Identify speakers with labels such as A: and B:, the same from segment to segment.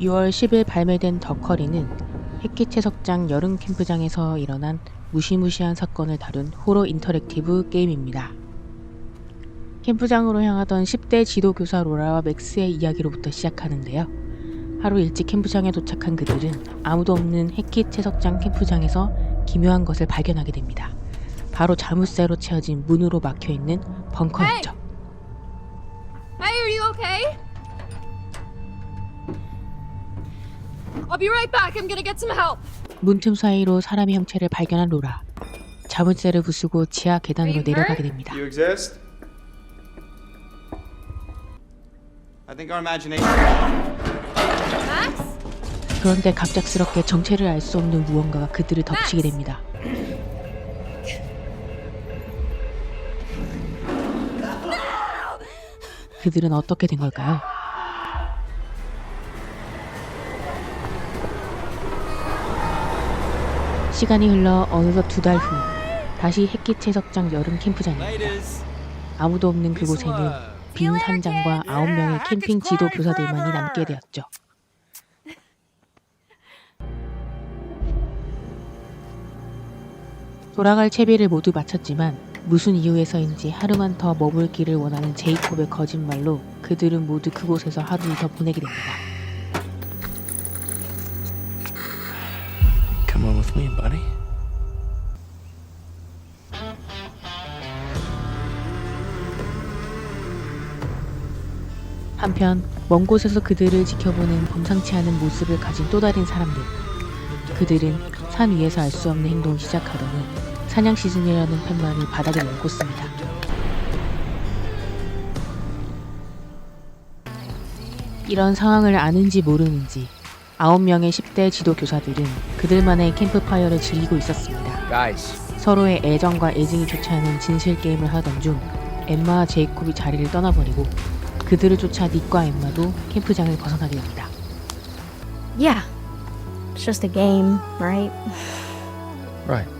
A: 6월 10일 발매된 더커리는 햇기채석장 여름 캠프장에서 일어난 무시무시한 사건을 다룬 호러 인터랙티브 게임입니다. 캠프장으로 향하던 10대 지도교사 로라와 맥스의 이야기로부터 시작하는데요. 하루 일찍 캠프장에 도착한 그들은 아무도 없는 햇기채석장 캠프장에서 기묘한 것을 발견하게 됩니다. 바로 자물쇠로 채워진 문으로 막혀 있는 벙커였죠.
B: I'll be right back. I'm gonna get some help.
A: 문틈 사이로 사람의 형체를 발견한 로라. 자물쇠를 부수고 지하 계단으로 내려가게 됩니다.
C: You exist? I think our imagination.
B: Max?
A: 그런데 갑작스럽게 정체를 알 수 없는 무언가가 그들을 덮치게 됩니다. 그들은 어떻게 된 걸까요? 시간이 흘러 어느덧 두 달 후 다시 햇기채석장 여름 캠프장입니다. 아무도 없는 그곳에는 빈 산장과 아홉 명의 캠핑 지도 교사들만이 남게 되었죠. 돌아갈 채비를 모두 마쳤지만 무슨 이유에서인지 하루만 더 머물기를 원하는 제이콥의 거짓말로 그들은 모두 그곳에서 하루를 더 보내게 됩니다.
D: Come on with me, buddy.
A: 한편 먼 곳에서 그들을 지켜보는 범상치 않은 모습을 가진 또 다른 사람들. 그들은 산 위에서 알 수 없는 행동을 시작하려는 사냥 시즌이라는 팻말을 바닥에 내꽂습니다. 이런 상황을 아는지 모르는지 아홉 명의 10대 지도 교사들은 그들만의 캠프파이어를 즐기고 있었습니다.
D: Guys,
A: 서로의 애정과 애증이 좋지 않은 진실 게임을 하던 중 엠마와 제이콥이 자리를 떠나버리고 그들을 쫓아 닉과 엠마도 캠프장을 벗어나게 됩니다.
E: Yeah. It's just a game, right?
D: right.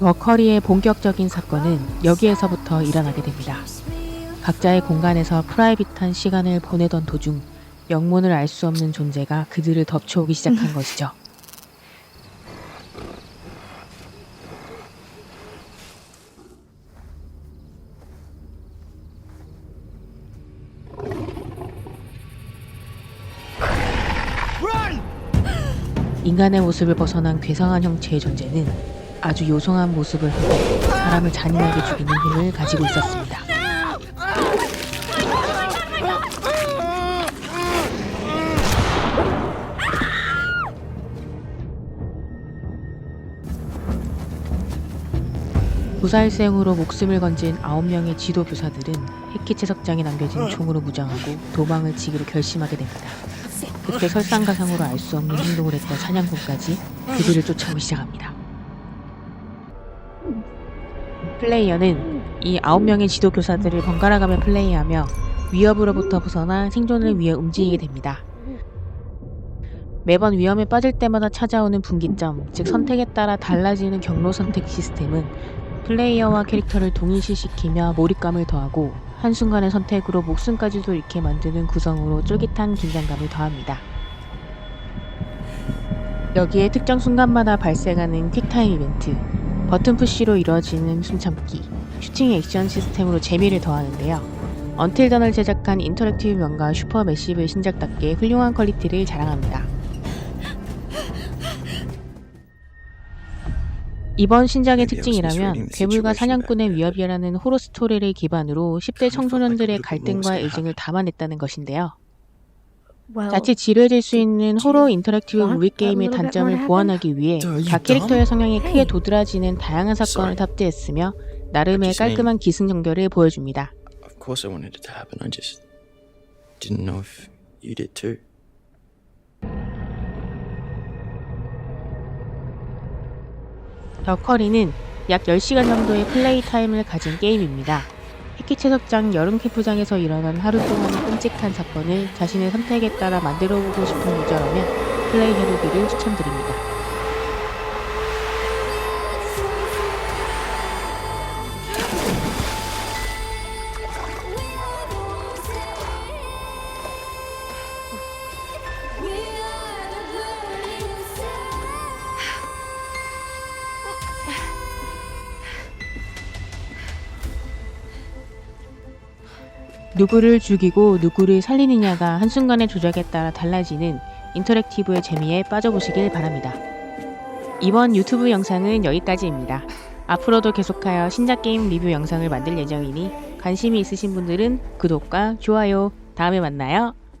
A: 워커리의 본격적인 사건은 여기에서부터 일어나게 됩니다. 각자의 공간에서 프라이빗한 시간을 보내던 도중 영문을 알 수 없는 존재가 그들을 덮쳐오기 시작한 것이죠. 인간의 모습을 벗어난 괴상한 형체의 존재는 아주 요성한 모습을 하고 사람을 잔인하게 죽이는 힘을 가지고 있었습니다. 무사일생으로 목숨을 건진 9명의 지도 교사들은 햇기채석장에 남겨진 총으로 무장하고 도망을 치기로 결심하게 됩니다. 그때 설상가상으로 알 수 없는 행동을 했던 사냥꾼까지 그들을 쫓아오기 시작합니다. 플레이어는 이 9명의 지도 교사들을 번갈아 가며 플레이하며 위협으로부터 벗어나 생존을 위해 움직이게 됩니다. 매번 위험에 빠질 때마다 찾아오는 분기점, 즉 선택에 따라 달라지는 경로 선택 시스템은 플레이어와 캐릭터를 동일시시키며 몰입감을 더하고 한순간의 선택으로 목숨까지도 잃게 만드는 구성으로 쫄깃한 긴장감을 더합니다. 여기에 특정 순간마다 발생하는 퀵타임 이벤트, 버튼 푸시로 이루어지는 숨참기, 슈팅 액션 시스템으로 재미를 더하는데요. 언틸 던을 제작한 인터랙티브 명가 슈퍼 매시브 신작답게 훌륭한 퀄리티를 자랑합니다. 이번 신작의 특징이라면 괴물과 사냥꾼의 위협이라는 호러 스토리를 기반으로 10대 청소년들의 갈등과 애증을 담아냈다는 것인데요. 자칫 지루해질 수 있는 호러 인터랙티브 무비 게임의 단점을 보완하기 위해 각 캐릭터의 성향이 크게 도드라지는 다양한 사건을 탑재했으며 나름의 깔끔한 기승전결을 보여줍니다.
D: Of course I wanted it to happen. I just didn't know if you did too.
A: 더 커리는 약 10시간 정도의 플레이 타임을 가진 게임입니다. 해키 채석장 여름 캠프장에서 일어난 하루 동안의 끔찍한 사건을 자신의 선택에 따라 만들어보고 싶은 유저라면 플레이해보기를 추천드립니다. 누구를 죽이고 누구를 살리느냐가 한순간의 조작에 따라 달라지는 인터랙티브의 재미에 빠져보시길 바랍니다. 이번 유튜브 영상은 여기까지입니다. 앞으로도 계속하여 신작 게임 리뷰 영상을 만들 예정이니 관심이 있으신 분들은 구독과 좋아요, 다음에 만나요.